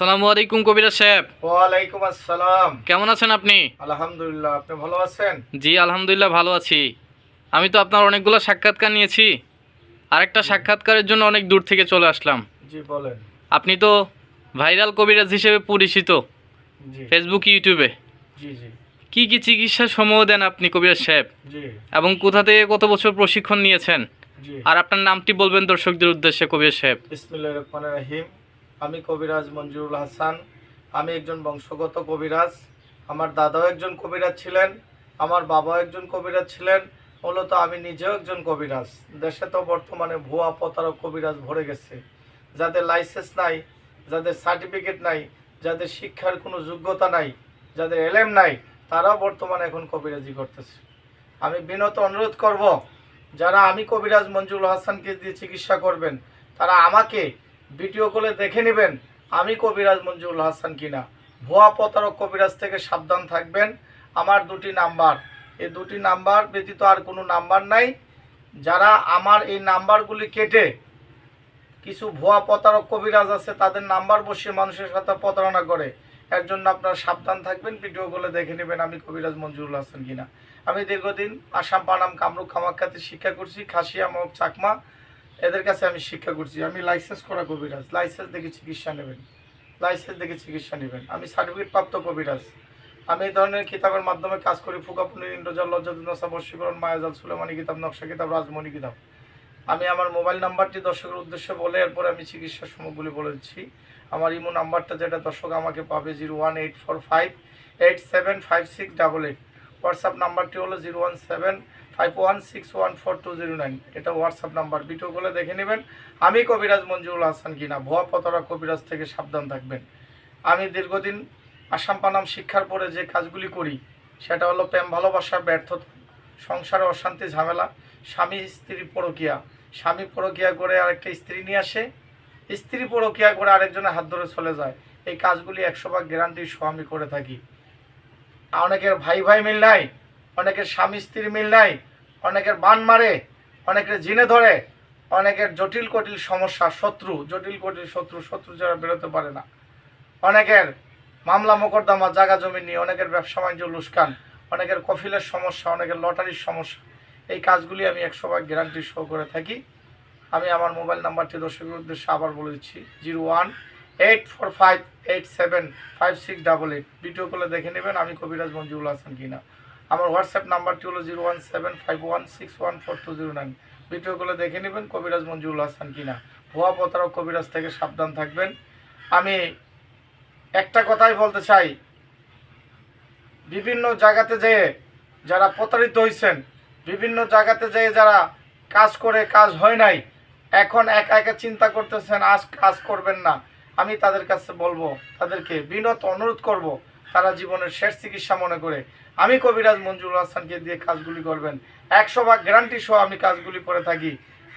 সালামু আলাইকুম কবিরা সাহেব। ওয়ালাইকুম আসসালাম। কেমন আছেন আপনি? আলহামদুলিল্লাহ আপনি ভালো আছেন? জি আলহামদুলিল্লাহ ভালো আছি। আমি তো আপনার অনেকগুলো সাক্ষাৎকার নিয়েছি। আরেকটা সাক্ষাৎকারের জন্য অনেক দূর থেকে চলে আসলাম। জি বলেন। আপনি তো ভাইরাল কবিরাজ হিসেবে পরিচিত ফেসবুক ইউটিউবে। জি জি। কি কি চিকিৎসা সমূহ দেন আপনি কবিরাজ সাহেব? এবং কোথা থেকে কত বছর প্রশিক্ষণ নিয়েছেন? আর আপনার নামটি বলবেন দর্শকদের উদ্দেশ্যে কবির সাহেব। বিসমিল্লাহির রহমানির রহিম। আমি কবিরাজ মঞ্জুরুল হাসান। আমি একজন বংশগত কবিরাজ। আমার দাদাও একজন কবিরাজ ছিলেন। আমার বাবাও একজন কবিরাজ ছিলেন। মূলত আমি নিজেও একজন কবিরাজ। দেশে তো বর্তমানে ভুয়া প্রতারক কবিরাজ ভরে গেছে। যাদের লাইসেন্স নাই, যাদের সার্টিফিকেট নাই, যাদের শিক্ষার কোনো যোগ্যতা নাই, যাদের এলেম নাই, তারাও বর্তমানে এখন কবিরাজি করতেছে। আমি বিনত অনুরোধ করব, যারা আমি কবিরাজ মঞ্জুরুল হাসানকে দিয়ে চিকিৎসা করবেন, তারা আমাকে ভিডিও কলে দেখে নেবেন আমি কবিরাজ মঞ্জুরুল হাসান কিনা। ভুয়া প্রতারক কবিরাজ থেকে সাবধান থাকবেন। আমার দুটি নাম্বার। এই দুটি নাম্বার ব্যতীত আর কোনো নাম্বার নাই। যারা আমার এই নাম্বারগুলি কেটে কিছু ভুয়া প্রতারক কবিরাজ আছে, তাদের নাম্বার বসিয়ে মানুষের সাথে প্রতারণা করে, এর জন্য আপনারা সাবধান থাকবেন। ভিডিও ভিডিওগুলো দেখে নেবেন আমি কবিরাজ মঞ্জুরুল হাসান কিনা। আমি দীর্ঘদিন আসাম, পানাম, কামরূপ, কামাখ্যাতে শিক্ষা করছি, খাসিয়া, মগ, চাকমা এদের কাছে আমি শিক্ষা করছি। আমি লাইসেন্স করা কবিরাজ। লাইসেন্স দেখে চিকিৎসা নেবেন। লাইসেন্স দেখে চিকিৎসা নেবেন। আমি সার্টিফিকেট প্রাপ্ত কবিরাজ। আমি এই ধরনের কিতাবের মাধ্যমে কাজ করি। ফুকাপুনি, ইন্দ্রজাল লজ্জাদুন্নসা বর্ষীকরণ, মায়াজাল, সুলেমানি কিতাব, নকশা কিতাব, রাজমণি কিতাব। আমি আমার মোবাইল নাম্বারটি দর্শকের উদ্দেশ্যে বলে এরপরে আমি চিকিৎসার সময়গুলি বলে দিচ্ছি। আমার ইমো নাম্বারটা যেটা দর্শক আমাকে পাবে zero one eight four five eight seven five six double eight WhatsApp নাম্বারটি হলো zero one seven five one six one four two zero nine এটা হোয়াটসঅ্যাপ নাম্বার ভিডিওগুলো দেখে নেবেন। আমি কবিরাজ মঞ্জুরুল হাসান কিনা ভুয়া পতরা কবিরাজ থেকে সাবধান থাকবেন। আমি দীর্ঘদিন আসাম পানাম শিক্ষার পরে যে কাজগুলি করি, সেটা হলো প্রেম, ভালোবাসা, ব্যর্থতা, সংসারে অশান্তি, ঝামেলা, স্বামী, স্ত্রী পরকিয়া। স্বামী পরকিয়া করে আরেকটা স্ত্রী নিয়ে আসে। স্ত্রী পরকিয়া করে আরেকজনের হাত ধরে চলে যায়। এই কাজগুলি একশো ভাগ গ্যারান্টি সহ আমি করে থাকি। অনেকের ভাই ভাই মিল নাই, অনেকের স্বামী স্ত্রী মিল নাই অনেকের বান মারে, অনেকের জিনে ধরে, অনেকের জটিল কটিল সমস্যা, শত্রু, জটিল কটিল শত্রু শত্রু যারা বেরোতে পারে না। অনেকের মামলা মোকদ্দমা জায়গা জমি নিয়ে, অনেকের ব্যবসা বাণিজ্য লুস্কান অনেকের কফিলের সমস্যা, অনেকের লটারির সমস্যা। এই কাজগুলি আমি একশো ভাগ গ্যারান্টি শো করে থাকি। আমি আমার মোবাইল নাম্বারটি দর্শকের উদ্দেশ্যে আবার বলে দিচ্ছি, zero one eight four five eight seven five six double eight. Video কলে দেখে নেবেন আমি কবিরাজ মঞ্জুরুল হাসান কিনা। আমার হোয়াটসঅ্যাপ নাম্বারটি হলো zero one seven five one six one four two zero nine video কলে দেখে নেবেন কবিরাজ মঞ্জুরুল হাসান কিনা। ভুয়া প্রতারক কবিরাজ থেকে সাবধান থাকবেন। আমি একটা কথাই বলতে চাই। বিভিন্ন জায়গাতে যেয়ে যারা প্রতারিত হয়েছেন বিভিন্ন জায়গাতে যেয়ে যারা কাজ করে কাজ হয় নাই, এখন একা একা চিন্তা করতেছেন, আজ কাজ করবেন না। আমি তাদের কাছে বলব, তাদেরকে বিনত অনুরোধ করব, তারা জীবনের শেষ চিকিৎসা মনে করে। আমি কবিরাজ মঞ্জুর হাসানকে দিয়ে কাজগুলি করবেন। একশো ভাগ গ্যারান্টি সহ আমি কাজগুলি করে থাকি।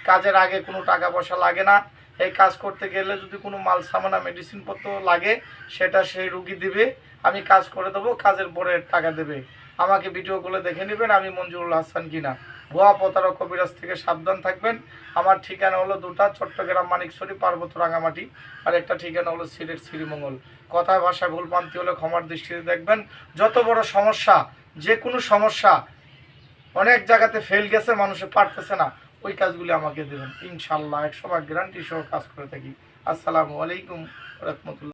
কাজের আগে কোনো টাকা পয়সা লাগে না। এই কাজ করতে গেলে যদি কোনো মাল, সামানা মেডিসিনপত্র লাগে, সেটা সেই রুগী দিবে। আমি কাজ করে দেবো, কাজের পরে টাকা দেবে। আমাকে ভিডিও করে দেখে নেবেন আমি মঞ্জুরুল হাসান কিনা। ভুয়া প্রতারক কবিরাজ থেকে সাবধান থাকবেন। আমার ঠিকানা হলো দুটা চট্টগ্রাম মানিকছড়ি পার্বত্য রাঙামাটি আর একটা ঠিকানা হলো সিলেট শ্রীমঙ্গল। কথায় ভাষায় ভুল পান্তি হলে ক্ষমার দৃষ্টিতে দেখবেন। যত বড় সমস্যা, যে কোনো সমস্যা, অনেক জায়গাতে ফেল গেছে, মানুষে পারতেছে না, ওই কাজগুলি আমাকে দেবেন। ইনশাল্লাহ একশো গ্যারান্টি সহ কাজ করে থাকি। আসসালামু আলাইকুম রহমতুল্লাহ।